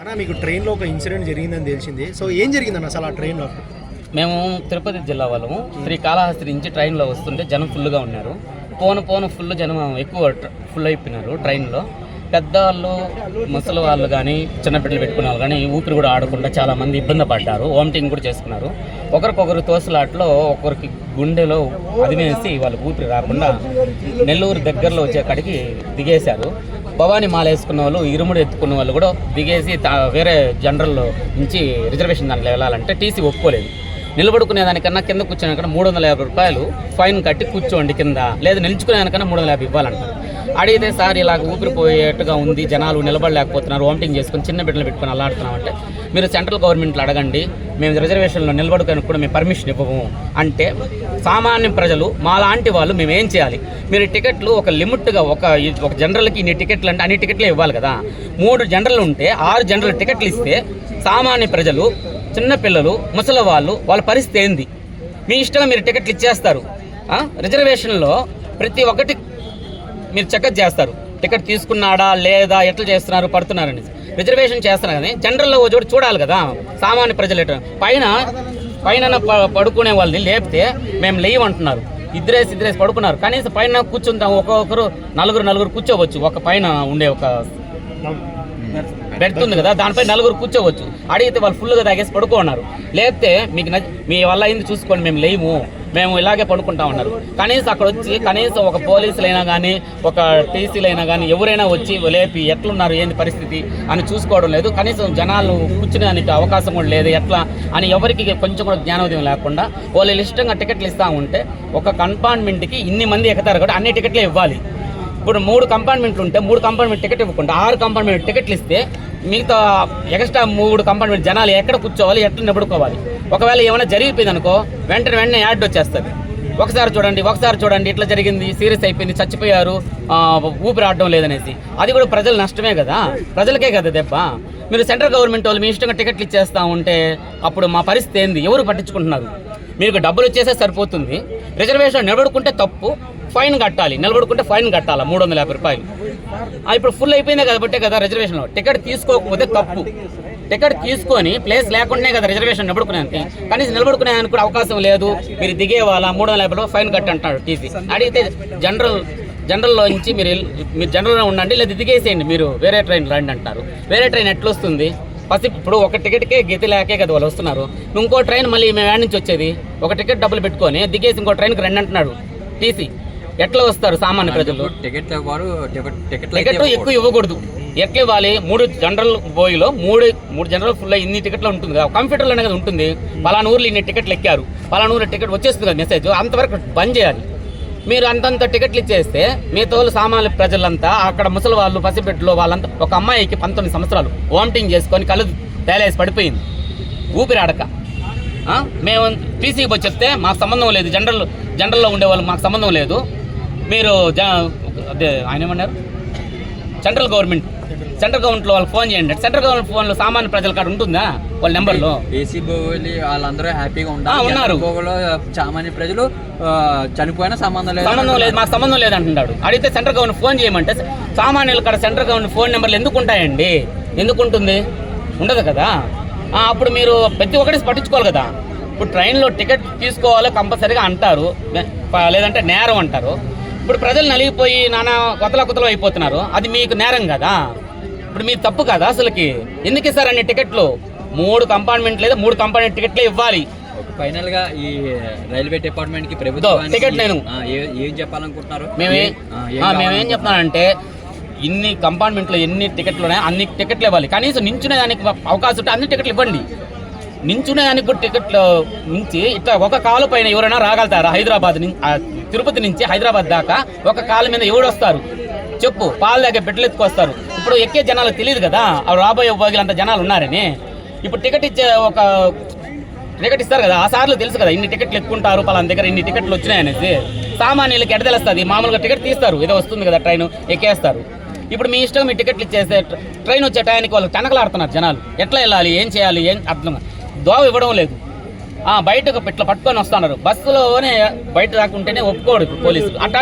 అన్న మీకు ట్రైన్లో ఒక ఇన్సిడెంట్ జరిగిందని తెలిసింది. సో ఏం జరిగిందన్న అసలు ఆ ట్రైన్లో? మేము తిరుపతి జిల్లా వాళ్ళము. శ్రీ కాళహస్తి నుంచి ట్రైన్లో వస్తుంటే జనం ఫుల్గా ఉన్నారు. పోను పోను ఫుల్ జనం ఎక్కువ ఫుల్ అయిపోయినారు ట్రైన్లో. పెద్దవాళ్ళు ముసలి వాళ్ళు కానీ చిన్నపిల్లలు పెట్టుకునే వాళ్ళు కానీ ఊపిరి కూడా ఆడకుండా చాలామంది ఇబ్బంది పడ్డారు. వామిటింగ్ కూడా చేసుకున్నారు ఒకరికొకరు తోసలాట్లో ఒకరికి గుండెలో అదిమేసి వాళ్ళు ఊపిరి రాకుండా నెల్లూరు దగ్గరలో వచ్చే అక్కడికి దిగేశారు. భవానీ మాల వేసుకున్న వాళ్ళు ఇరుముడు ఎత్తుకున్న వాళ్ళు కూడా దిగేసి తా- వేరే జనరల్లో నుంచి రిజర్వేషన్ దాంట్లో వెళ్ళాలంటే టీసీ ఒప్పుకోలేదు. నిలబడుకునే దానికన్నా కింద కూర్చునే కన్నా మూడు వందల యాభై రూపాయలు ఫైన్ కట్టి కూర్చోండి కింద. లేదా నిల్చుకునే దానికన్నా మూడు వందల యాభై ఇవ్వాలంటారు. అడిగితే సార్ ఇలాగ ఊపిరిపోయేట్టుగా ఉంది జనాలు నిలబడలేకపోతున్నారు వామిటింగ్ చేసుకుని చిన్న బిడ్డలు పెట్టుకుని అల్లాడుతున్నామంటే మీరు సెంట్రల్ గవర్నమెంట్లో అడగండి. మేము రిజర్వేషన్లో నిలబడుకొని కూడా మేము పర్మిషన్ ఇవ్వము అంటే సామాన్య ప్రజలు మాలాంటి వాళ్ళు మేము ఏం చేయాలి? మీరు టికెట్లు ఒక లిమిట్గా ఒక ఒక జనరల్కి ఇన్ని టికెట్లు అంటే అన్ని టికెట్లే ఇవ్వాలి కదా. మూడు జనరల్ ఉంటే ఆరు జనరల్ టికెట్లు ఇస్తే సామాన్య ప్రజలు చిన్నపిల్లలు ముసలి వాళ్ళు వాళ్ళ పరిస్థితి ఏంది? మీ ఇష్టంగా మీరు టికెట్లు ఇచ్చేస్తారు. రిజర్వేషన్లో ప్రతి ఒక్కటి మీరు చెకప్ చేస్తారు. టికెట్ తీసుకున్నాడా లేదా ఎట్లా చేస్తున్నారు పడుతున్నారని రిజర్వేషన్ చేస్తున్నారు కానీ జనరల్లో ఓ చోటు చూడాలి కదా సామాన్య ప్రజలు పైన పైన పడుకునే వాళ్ళని లేపితే మేము లేవు అంటున్నారు. ఇద్దరేసి ఇద్దరేసి పడుకున్నారు. కనీసం పైన కూర్చుంటాం ఒక్కొక్కరు నలుగురు నలుగురు కూర్చోవచ్చు. ఒక పైన ఉండే ఒక బెడ్ ఉంది కదా దానిపై నలుగురు కూర్చోవచ్చు. అడిగితే వాళ్ళు ఫుల్గా తాగేసి పడుకోన్నారు లేకపోతే మీకు మీ వల్ల అయింది చూసుకోండి మేము లేము. మేము ఇలాగే పడుకుంటా ఉన్నారు. కనీసం అక్కడ వచ్చి కనీసం ఒక పోలీసులైనా కానీ ఒక టీసీలైనా కానీ ఎవరైనా వచ్చి లేపి ఎట్లున్నారు ఏంది పరిస్థితి అని చూసుకోవడం లేదు. కనీసం జనాలు కూర్చునేదానికి అవకాశం కూడా లేదు. ఎట్లా అని ఎవరికి కొంచెం కూడా జ్ఞానోదయం లేకుండా వాళ్ళు ఇష్టంగా టికెట్లు ఇస్తూ ఉంటే ఒక కంపార్ట్మెంట్కి ఇన్ని మంది ఎక్కుతారు కాబట్టి అన్ని టికెట్లే ఇవ్వాలి. ఇప్పుడు మూడు కంపార్ట్మెంట్లు ఉంటే మూడు కంపార్ట్మెంట్ టికెట్ ఇవ్వకుండా ఆరు కంపార్ట్మెంట్ టికెట్లు ఇస్తే మిగతా ఎక్స్ట్రా మూడు కంపార్ట్మెంట్ జనాలు ఎక్కడ కూర్చోవాలి ఎట్లా నిబడుకోవాలి ఒకవేళ ఏమైనా జరిగిపోయింది అనుకో వెంటనే వెంటనే యాడ్ వచ్చేస్తుంది. ఒకసారి చూడండి ఒకసారి చూడండి ఇట్లా జరిగింది సీరియస్ అయిపోయింది చచ్చిపోయారు ఊపిరి ఆడడం లేదనేసి. అది కూడా ప్రజలు నష్టమే కదా? ప్రజలకే కదా దెబ్బ? మీరు సెంట్రల్ గవర్నమెంట్ వాళ్ళు మీ ఇష్టంగా టికెట్లు ఇచ్చేస్తా ఉంటే అప్పుడు మా పరిస్థితి ఏంది? ఎవరు పట్టించుకుంటున్నారు? మీకు డబ్బులు వచ్చేసే సరిపోతుంది. రిజర్వేషన్ నిలబడుకుంటే తప్పు ఫైన్ కట్టాలి. నిలబడుకుంటే ఫైన్ కట్టాలి? మూడు వందల యాభై రూపాయలు. ఇప్పుడు ఫుల్ అయిపోయిందే కాబట్టి కదా రిజర్వేషన్లో. టికెట్ తీసుకోకపోతే తప్పు. టికెట్ తీసుకొని ప్లేస్ లేకుండానే కదా రిజర్వేషన్ నిలబడుకునేదానికి. కనీసం నిలబడుకునేదానికి కూడా అవకాశం లేదు. మీరు దిగే వాళ్ళ మూడు వందల యాభై ఫైన్ కట్టి అంటాడు టీసీ. అడిగితే జనరల్ జనరల్లో నుంచి మీరు మీరు జనరల్లో ఉండండి లేదా దిగేసేయండి. మీరు వేరే ట్రైన్ రండి అంటారు. వేరే ట్రైన్ ఎట్లొస్తుంది? పసి ఇప్పుడు ఒక టికెట్కే గతి లేకే కదా వాళ్ళు వస్తున్నారు. ఇంకో ట్రైన్ మళ్ళీ మేము యాడ్ నుంచి వచ్చేది. ఒక టికెట్ డబ్బులు పెట్టుకొని దిగేసి ఇంకో ట్రైన్కి రండి అంటున్నాడు. టీసీ. ఎట్లా వస్తారు సామాన్య ప్రజలు? టికెట్ ఎక్కువ ఇవ్వకూడదు. ఎట్లా ఇవ్వాలి. మూడు జనరల్ బోయిలో మూడు మూడు జనరల్ ఫుల్ ఇన్ని టికెట్లు ఉంటుంది కదా. కంప్యూటర్లో కదా ఉంటుంది. పలానా ఊర్లో ఇన్ని టికెట్లు ఎక్కారు. పలానా ఊర్లో టికెట్ వచ్చేస్తుంది కదా మెసేజ్. అంతవరకు బంద్ చేయాలి. మీరు అంతంత టికెట్లు ఇచ్చేస్తే మీ తోలు సామాన్య ప్రజలంతా అక్కడ ముసలి వాళ్ళు పసిబిడ్డలు వాళ్ళంతా ఒక అమ్మాయికి పంతొమ్మిది సంవత్సరాలు వామిటింగ్ చేసుకొని కళ్ళు తేలేసి పడిపోయింది. ఊపిరాడక. మేము టీసీకి పోయి చెప్తే మాకు సంబంధం లేదు. జనరల్ జనరల్లో ఉండేవాళ్ళు మాకు సంబంధం లేదు. మీరు అదే ఆయన ఏమన్నారు? సెంట్రల్ గవర్నమెంట్ సెంట్రల్ గవర్నమెంట్లో వాళ్ళకి ఫోన్ చేయండి. సెంట్రల్ గవర్నమెంట్ ఫోన్లో సామాన్య ప్రజల కాడ ఉంటుందా? వాళ్ళ నెంబర్లో? ఏసీ బోగులి వాళ్ళందరూ హ్యాపీగా ఉంటారు ఉన్నారు. సామాన్య ప్రజలు చనిపోయినా సంబంధం లేదు సంబంధం లేదు మాకు సంబంధం లేదు అంటున్నాడు. అడిగితే సెంట్రల్ గవర్నమెంట్ ఫోన్ చేయమంటే సామాన్యుల కాడ సెంట్రల్ గవర్నమెంట్ ఫోన్ నెంబర్లు ఎందుకు ఉంటాయండి? ఎందుకు ఉంటుంది? ఉండదు కదా? అప్పుడు మీరు ప్రతి ఒక్కటి పట్టించుకోవాలి కదా. ఇప్పుడు ట్రైన్లో టికెట్ తీసుకోవాలి కంపల్సరీగా అంటారు. లేదంటే నేరం అంటారు. ఇప్పుడు ప్రజలు నలిగిపోయి నానా కొత్తల కొత్తలు అయిపోతున్నారు. అది మీకు నేరం కదా? ఇప్పుడు మీ తప్పు కదా అసలుకి? ఎందుకు ఇస్తారండి టికెట్లు? మూడు కంపార్ట్మెంట్ లేదా మూడు కంపార్ట్మెంట్ టికెట్లే ఇవ్వాలి. ఫైనల్గా ఈ రైల్వే డిపార్ట్మెంట్కి ప్రభుత్వం టికెట్ నేను. ఏం చెప్పాలనుకుంటున్నారు? మేమే మేమేం? చెప్తున్నానంటే ఇన్ని కంపార్ట్మెంట్లో ఎన్ని టికెట్లు ఉన్నాయో అన్ని టికెట్లు ఇవ్వాలి. కనీసం నించునే దానికి అవకాశం ఉంటే అన్ని టికెట్లు ఇవ్వండి. నించునే దానికి కూడా టికెట్లు నుంచి ఇట్లా ఒక కాలు పైన ఎవరైనా రాగలుగుతారా? హైదరాబాద్ తిరుపతి నుంచి హైదరాబాద్ దాకా ఒక కాలు మీద ఎవడు వస్తారు చెప్పు పాలు దగ్గర బిడ్డలు ఎత్తుకొస్తారు. ఇప్పుడు ఎక్కే జనాలకు తెలియదు కదా. రాబోయే రాబోయే అంత జనాలు ఉన్నారని. ఇప్పుడు టికెట్ ఇచ్చే ఒక టికెట్ ఇస్తారు కదా. ఆ సార్లు తెలుసు కదా ఇన్ని టికెట్లు ఎక్కుంటారు పలానా దగ్గర ఇన్ని టికెట్లు వచ్చినాయనేసి. సామాన్యులకి ఎడ తెలుస్తుంది మామూలుగా టికెట్ తీస్తారు. ఏదో వస్తుంది కదా ట్రైన్ ఎక్కేస్తారు. ఇప్పుడు మీ ఇష్టం మీ టికెట్లు ఇచ్చేస్తే ట్రైన్ వచ్చే టయానికి వాళ్ళు టనకలాడుతున్నారు జనాలు. ఎట్లా వెళ్ళాలి ఏం చేయాలి ఏం అర్థం దోవ ఇవ్వడం లేదు. ఆ, బయటకు ఇట్లా పట్టుకొని వస్తున్నారు. బస్సులోనే బయట రాకుంటేనే ఒప్పుకోడు పోలీసులు. అట్లా